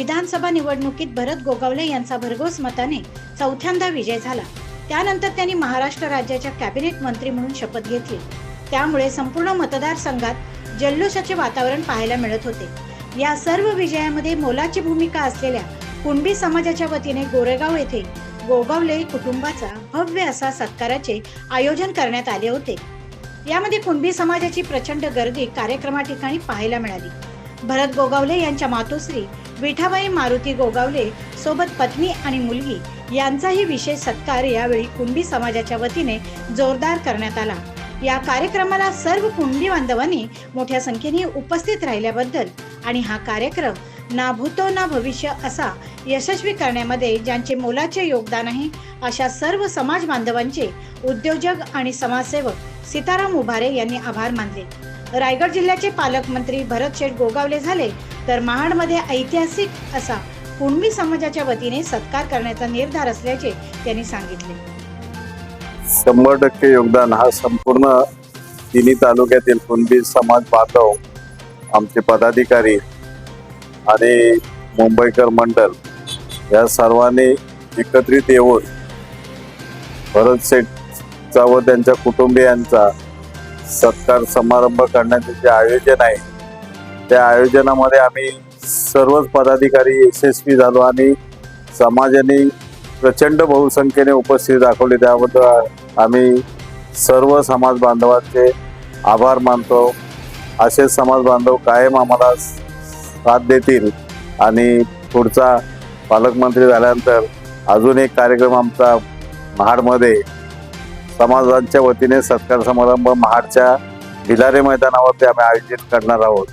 विधानसभा निवडणुकीत भरत गोगावले यांचा भरघोस मताने चौथ्यांदा विजय झाला. त्यानंतर त्यांनी महाराष्ट्र राज्याच्या कॅबिनेट मंत्री म्हणून शपथ घेतली. त्यामुळे संपूर्ण मतदारसंघात जल्लोषाचे वातावरण पाहायला मिळत होते. या सर्व विजयामध्ये मोलाची भूमिका असलेल्या कुणबी समाजाच्या वतीने गोरेगाव येथे गोगावले कुटुंबाचा भव्य असा सत्काराचे आयोजन करण्यात आले होते. यामध्ये कुणबी समाजाची प्रचंड गर्दी कार्यक्रमा ठिकाणी पाहायला मिळाली. भरत गोगावले यांच्या मातोश्री विठाबाई मारुती गोगावले सोबत पत्नी आणि मुलगी यांचाही विशेष सत्कार यावेळी कुंभी समाजाच्या वतीने जोरदार करण्यात आला. या कार्यक्रमाला सर्व कुंडी बांधवांनी मोठ्या संख्येने उपस्थित राहिल्याबद्दल आणि हा कार्यक्रम ना भूतो ना भविष्य असा यशस्वी करण्यामध्ये ज्यांचे मोलाचे योगदान आहे अशा सर्व समाज बांधवांचे उद्योजक आणि समाजसेवक सीताराम उभारे यांनी आभार मानले. रायगड जिल्ह्याचे पालकमंत्री भरत शेठ गोगावले झाले तर महाडमध्ये ऐतिहासिक असा कुणबी समाजाच्या वतीने सत्कार करण्याचा निर्धार असल्याचे त्यांनी सांगितले. शंभर टक्के योगदान हा संपूर्ण तिन्ही तालुक्यातील कुणबी समाज बांधव आमचे पदाधिकारी आणि मुंबईकर मंडळ या सर्वांनी एकत्रित येऊन भरत शेठचा व त्यांच्या कुटुंबियांचा सत्कार समारंभ करण्याचे जे आयोजन आहे त्या आयोजनामध्ये आम्ही सर्वच पदाधिकारी यशस्वी झालो आणि समाजाने प्रचंड बहुसंख्येने उपस्थिती दाखवली. त्याबद्दल आम्ही सर्व समाज बांधवांचे आभार मानतो. असे समाज बांधव कायम आम्हाला साथ देतील. आणि पुढचा पालकमंत्री झाल्यानंतर अजून एक कार्यक्रम आमचा महाडमध्ये समाजांच्या वतीने सत्कार समारंभ महाडच्या भिलारे मैदानावरती आम्ही आयोजित करणार आहोत.